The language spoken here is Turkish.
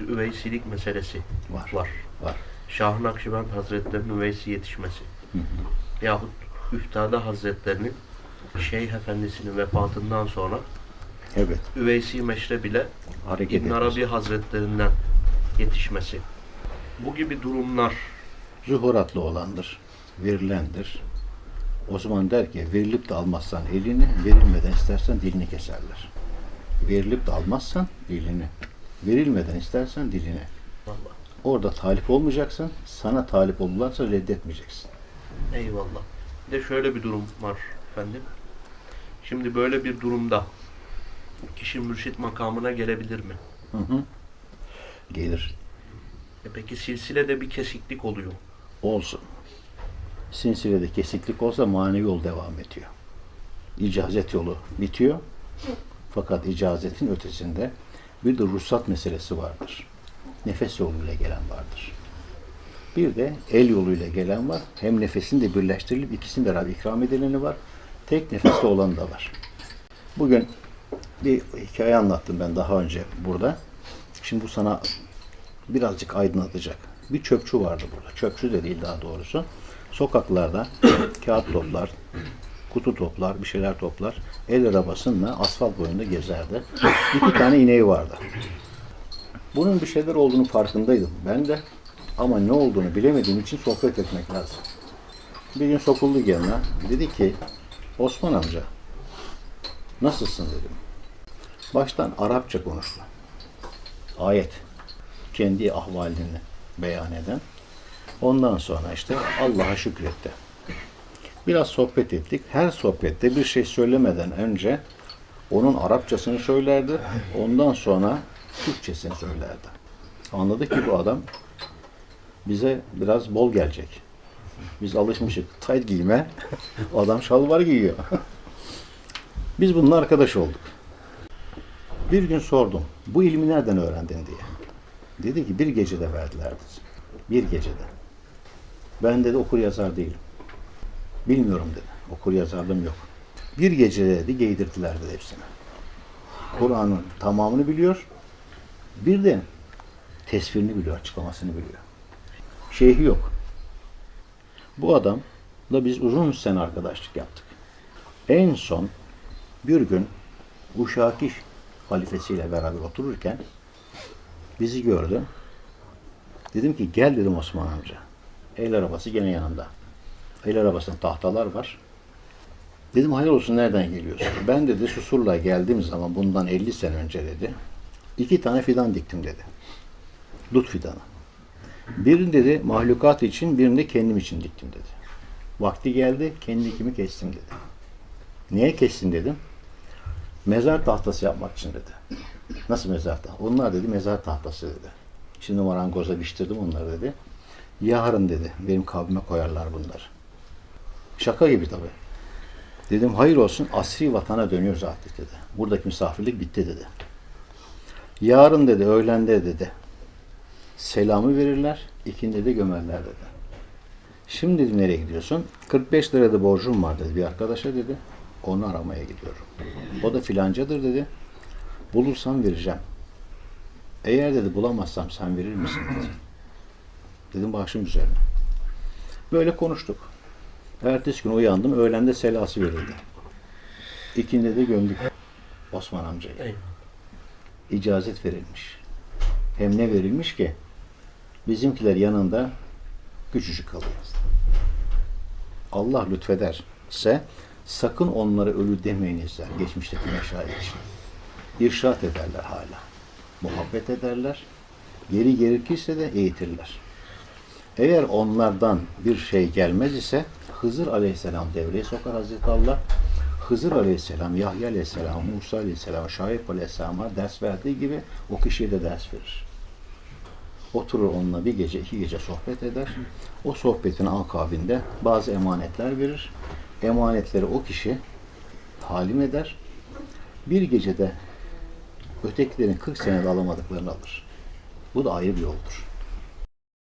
bir üveysilik meselesi Var. var. Var. Şah-ı Nakşibend Hazretleri'nin üveysi yetişmesi. Hı hı. Yahut Üftada Hazretleri'nin Şeyh Efendisi'nin vefatından sonra Evet. Üveysi Meşre bile Hareket İbn etmesi. Arabi Hazretlerinden yetişmesi. Bu gibi durumlar Zuhuratlı olandır. Verilendir. Osman der ki verilip de almazsan elini, verilmeden istersen dilini keserler. Verilip de almazsan dilini, verilmeden istersen dilini. vallahi Orada talip olmayacaksın, sana talip olurlarsa reddetmeyeceksin. eyvallah. Bir de şöyle bir durum var efendim. Şimdi böyle bir durumda kişi mürşit makamına gelebilir mi? Hı hı. Gelir. E peki silsilede bir kesiklik oluyor. Olsun. Sinsilede kesiklik olsa manevi yol devam ediyor. İcazet yolu bitiyor. Fakat icazetin ötesinde bir de ruhsat meselesi vardır. Nefes yoluyla gelen vardır. Bir de el yoluyla gelen var. Hem nefesin de birleştirilip ikisinin beraber ikram edileni var. Tek nefeste olan da var. Bugün bir hikaye anlattım ben daha önce burada. Şimdi bu sana birazcık aydınlatacak. Bir çöpçü vardı burada. Çöpçü de değil daha doğrusu. Sokaklarda kağıt toplar, kutu toplar, bir şeyler toplar. El arabasıyla asfalt boyunda gezerdi. İki tane ineği vardı. Bunun bir şeyler olduğunu farkındaydım ben de. Ama ne olduğunu bilemediğim için sohbet etmek lazım. Bir gün sokuldu yanına. Dedi ki, Osman amca, nasılsın dedim. Baştan Arapça konuştu. Ayet kendi ahvalini beyan eden. Ondan sonra işte Allah'a şükretti. Biraz sohbet ettik. Her sohbette bir şey söylemeden önce onun Arapçasını söylerdi. Ondan sonra Türkçesini söylerdi. Anladık ki bu adam bize biraz bol gelecek. Biz alışmışık tayt giyme. Adam şalvar giyiyor. Biz bununla arkadaş olduk. Bir gün sordum. Bu ilmi nereden öğrendin diye. Dedi ki bir gecede verdiler. Bir gecede. Ben dedi okur yazar değilim. Bilmiyorum dedi. Okur yazarlığım yok. Bir gecede dedi giydirdiler dedi hepsine. Kur'an'ın tamamını biliyor. Bir de tesvirini biliyor, açıklamasını biliyor. Şeyhi yok. Bu adamla biz uzun sene arkadaşlık yaptık. En son bir gün Uşaki halifesiyle beraber otururken bizi gördü. Dedim ki gel dedim Osman amca. El arabası gene yanında. El arabasında tahtalar var. Dedim hayır olsun nereden geliyorsun? Ben dedi Susur'la geldiğim zaman bundan 50 sene önce dedi. iki tane fidan diktim dedi. Dut fidanı. Birini dedi mahlukat için, birini de kendim için diktim dedi. Vakti geldi, kendi dikimi kestim dedi. Niye kestin dedim. Mezar tahtası yapmak için dedi. Nasıl mezar tahtası? Onlar dedi mezar tahtası dedi. Şimdi marangoza biçtirdim onları dedi. Yarın dedi benim kabime koyarlar bunları. Şaka gibi tabi. Dedim hayır olsun asri vatana dönüyoruz artık dedi. Buradaki misafirlik bitti dedi. Yarın dedi öğlende dedi. Selamı verirler, ikindi de gömerler dedi. Şimdi dedi nereye gidiyorsun? 45 lirada borcum var dedi bir arkadaşa dedi. Onu aramaya gidiyorum. O da filancadır dedi. Bulursam vereceğim. Eğer dedi bulamazsam sen verir misin dedi. Dedim başım üzerine. Böyle konuştuk. Ertesi gün uyandım. Öğlende selası verildi. İkindi de gömdük Osman amcayı. İcazet verilmiş. Hem ne verilmiş ki? Bizimkiler yanında küçücük kalıyor. Allah lütfederse sakın onlara ölü demeyinizler geçmişteki meşayih için. İrşat ederler hala. Muhabbet ederler. Geri gerekirse de eğitirler. Eğer onlardan bir şey gelmez ise Hızır Aleyhisselam devreye sokar Hazreti Allah. Hızır Aleyhisselam, Yahya Aleyhisselam, Musa Aleyhisselam, Şahip Aleyhisselam'a ders verdiği gibi o kişiye de ders verir. Oturur onunla bir gece, iki gece sohbet eder. O sohbetin akabinde bazı emanetler verir. Emanetleri o kişi talim eder. Bir gecede ötekilerin 40 senede alamadıklarını alır. Bu da ayrı bir yoldur.